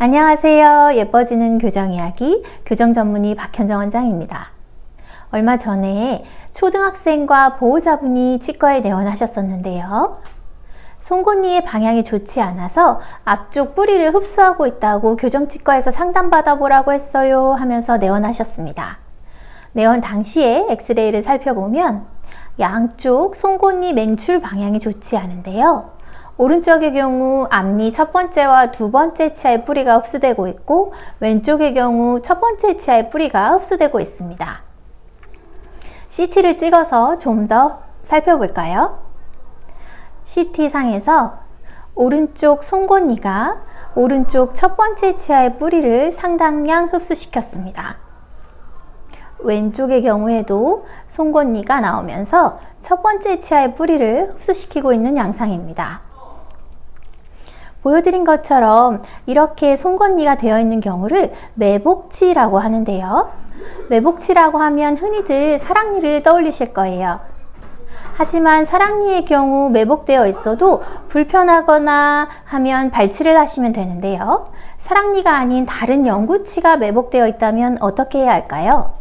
안녕하세요. 예뻐지는 교정 이야기 교정 전문의 박현정 원장입니다. 얼마 전에 초등학생과 보호자분이 치과에 내원하셨었는데요. 송곳니의 방향이 좋지 않아서 앞쪽 뿌리를 흡수하고 있다고 교정치과에서 상담받아 보라고 했어요 하면서 내원하셨습니다. 내원 당시에 엑스레이를 살펴보면 양쪽 송곳니 맹출 방향이 좋지 않은데요. 오른쪽의 경우 앞니 첫 번째와 두 번째 치아의 뿌리가 흡수되고 있고 왼쪽의 경우 첫 번째 치아의 뿌리가 흡수되고 있습니다. CT를 찍어서 좀 더 살펴볼까요? CT상에서 오른쪽 송곳니가 오른쪽 첫 번째 치아의 뿌리를 상당량 흡수시켰습니다. 왼쪽의 경우에도 송곳니가 나오면서 첫 번째 치아의 뿌리를 흡수시키고 있는 양상입니다. 보여드린 것처럼 이렇게 송곳니가 되어 있는 경우를 매복치라고 하는데요. 매복치라고 하면 흔히들 사랑니를 떠올리실 거예요. 하지만 사랑니의 경우 매복되어 있어도 불편하거나 하면 발치를 하시면 되는데요. 사랑니가 아닌 다른 영구치가 매복되어 있다면 어떻게 해야 할까요?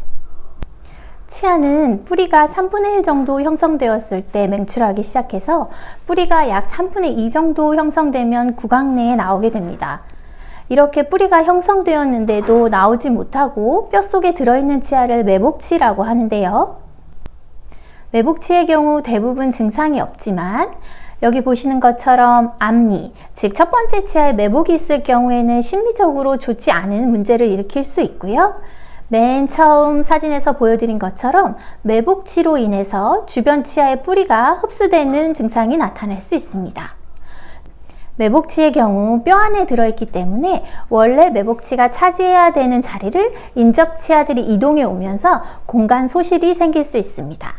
치아는 뿌리가 3분의 1 정도 형성되었을 때 맹출하기 시작해서 뿌리가 약 3분의 2 정도 형성되면 구강 내에 나오게 됩니다. 이렇게 뿌리가 형성되었는데도 나오지 못하고 뼈 속에 들어있는 치아를 매복치라고 하는데요. 매복치의 경우 대부분 증상이 없지만 여기 보시는 것처럼 앞니, 즉 첫 번째 치아에 매복이 있을 경우에는 심리적으로 좋지 않은 문제를 일으킬 수 있고요. 맨 처음 사진에서 보여드린 것처럼 매복치로 인해서 주변 치아의 뿌리가 흡수되는 증상이 나타날 수 있습니다. 매복치의 경우 뼈 안에 들어있기 때문에 원래 매복치가 차지해야 되는 자리를 인접치아들이 이동해 오면서 공간 소실이 생길 수 있습니다.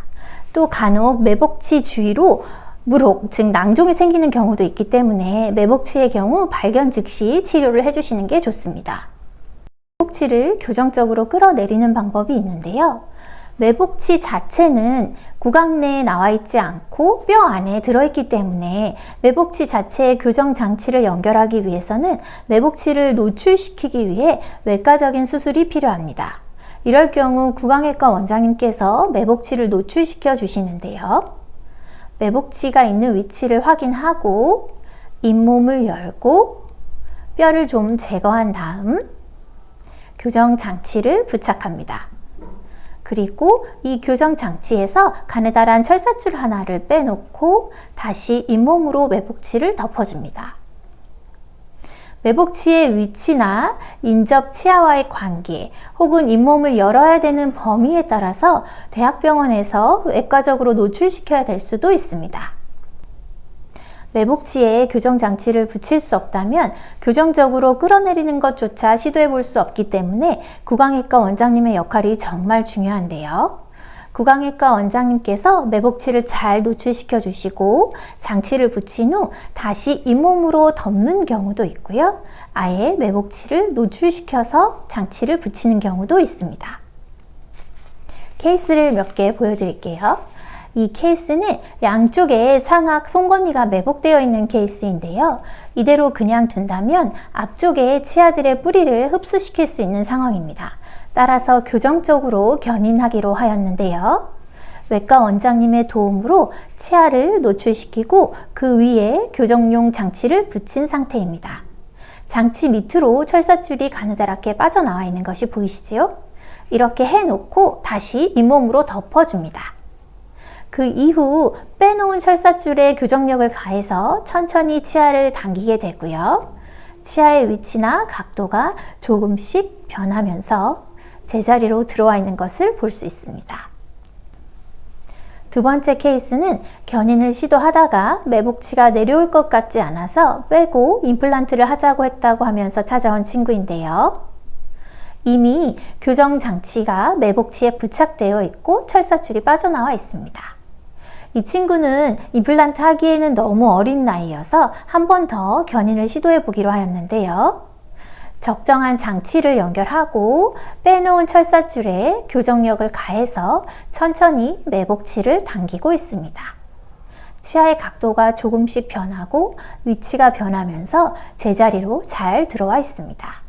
또 간혹 매복치 주위로 물혹, 즉 낭종이 생기는 경우도 있기 때문에 매복치의 경우 발견 즉시 치료를 해주시는 게 좋습니다. 매복치를 교정적으로 끌어내리는 방법이 있는데요. 매복치 자체는 구강 내에 나와 있지 않고 뼈 안에 들어있기 때문에 매복치 자체의 교정 장치를 연결하기 위해서는 매복치를 노출시키기 위해 외과적인 수술이 필요합니다. 이럴 경우 구강외과 원장님께서 매복치를 노출시켜 주시는데요. 매복치가 있는 위치를 확인하고 잇몸을 열고 뼈를 좀 제거한 다음 교정 장치를 부착합니다. 그리고 이 교정 장치에서 가느다란 철사줄 하나를 빼놓고 다시 잇몸으로 매복치를 덮어줍니다. 매복치의 위치나 인접 치아와의 관계 혹은 잇몸을 열어야 되는 범위에 따라서 대학병원에서 외과적으로 노출시켜야 될 수도 있습니다. 매복치에 교정 장치를 붙일 수 없다면 교정적으로 끌어내리는 것조차 시도해 볼 수 없기 때문에 구강외과 원장님의 역할이 정말 중요한데요. 구강외과 원장님께서 매복치를 잘 노출시켜 주시고 장치를 붙인 후 다시 잇몸으로 덮는 경우도 있고요. 아예 매복치를 노출시켜서 장치를 붙이는 경우도 있습니다. 케이스를 몇 개 보여드릴게요. 이 케이스는 양쪽에 상악 송곳니가 매복되어 있는 케이스인데요. 이대로 그냥 둔다면 앞쪽에 치아들의 뿌리를 흡수시킬 수 있는 상황입니다. 따라서 교정적으로 견인하기로 하였는데요. 외과 원장님의 도움으로 치아를 노출시키고 그 위에 교정용 장치를 붙인 상태입니다. 장치 밑으로 철사줄이 가느다랗게 빠져나와 있는 것이 보이시지요? 이렇게 해놓고 다시 잇몸으로 덮어줍니다. 그 이후 빼놓은 철사줄에 교정력을 가해서 천천히 치아를 당기게 되고요. 치아의 위치나 각도가 조금씩 변하면서 제자리로 들어와 있는 것을 볼 수 있습니다. 두 번째 케이스는 견인을 시도하다가 매복치가 내려올 것 같지 않아서 빼고 임플란트를 하자고 했다고 하면서 찾아온 친구인데요. 이미 교정 장치가 매복치에 부착되어 있고 철사줄이 빠져나와 있습니다. 이 친구는 임플란트 하기에는 너무 어린 나이여서 한 번 더 견인을 시도해 보기로 하였는데요. 적정한 장치를 연결하고 빼놓은 철사줄에 교정력을 가해서 천천히 매복치를 당기고 있습니다. 치아의 각도가 조금씩 변하고 위치가 변하면서 제자리로 잘 들어와 있습니다.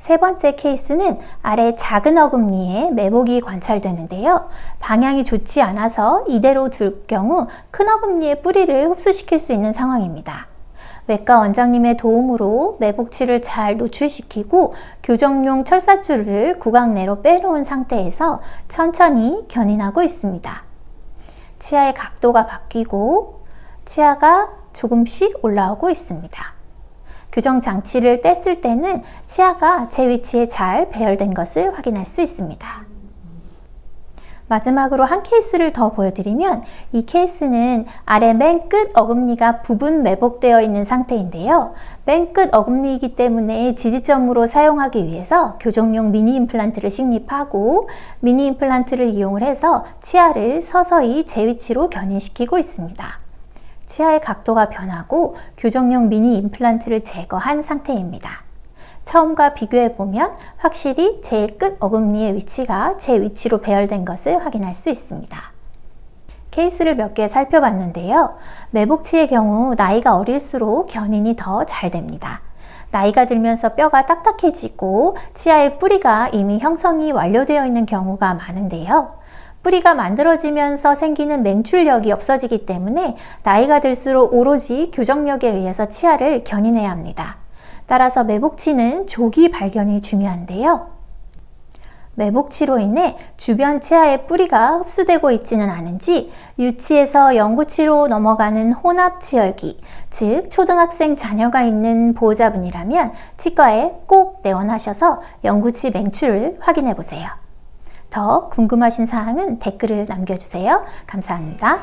세 번째 케이스는 아래 작은 어금니에 매복이 관찰되는데요. 방향이 좋지 않아서 이대로 둘 경우 큰 어금니의 뿌리를 흡수시킬 수 있는 상황입니다. 외과 원장님의 도움으로 매복치를 잘 노출시키고 교정용 철사줄을 구강 내로 빼놓은 상태에서 천천히 견인하고 있습니다. 치아의 각도가 바뀌고 치아가 조금씩 올라오고 있습니다. 교정 장치를 뗐을 때는 치아가 제 위치에 잘 배열된 것을 확인할 수 있습니다. 마지막으로 한 케이스를 더 보여드리면 이 케이스는 아래 맨 끝 어금니가 부분 매복되어 있는 상태인데요. 맨 끝 어금니이기 때문에 지지점으로 사용하기 위해서 교정용 미니 임플란트를 식립하고 미니 임플란트를 이용을 해서 치아를 서서히 제 위치로 견인시키고 있습니다. 치아의 각도가 변하고 교정용 미니 임플란트를 제거한 상태입니다. 처음과 비교해 보면 확실히 제일 끝 어금니의 위치가 제 위치로 배열된 것을 확인할 수 있습니다. 케이스를 몇 개 살펴봤는데요. 매복치의 경우 나이가 어릴수록 견인이 더 잘 됩니다. 나이가 들면서 뼈가 딱딱해지고 치아의 뿌리가 이미 형성이 완료되어 있는 경우가 많은데요. 뿌리가 만들어지면서 생기는 맹출력이 없어지기 때문에 나이가 들수록 오로지 교정력에 의해서 치아를 견인해야 합니다. 따라서 매복치는 조기 발견이 중요한데요. 매복치로 인해 주변 치아의 뿌리가 흡수되고 있지는 않은지 유치에서 영구치로 넘어가는 혼합치열기, 즉 초등학생 자녀가 있는 보호자분이라면 치과에 꼭 내원하셔서 영구치 맹출을 확인해 보세요. 더 궁금하신 사항은 댓글을 남겨주세요. 감사합니다.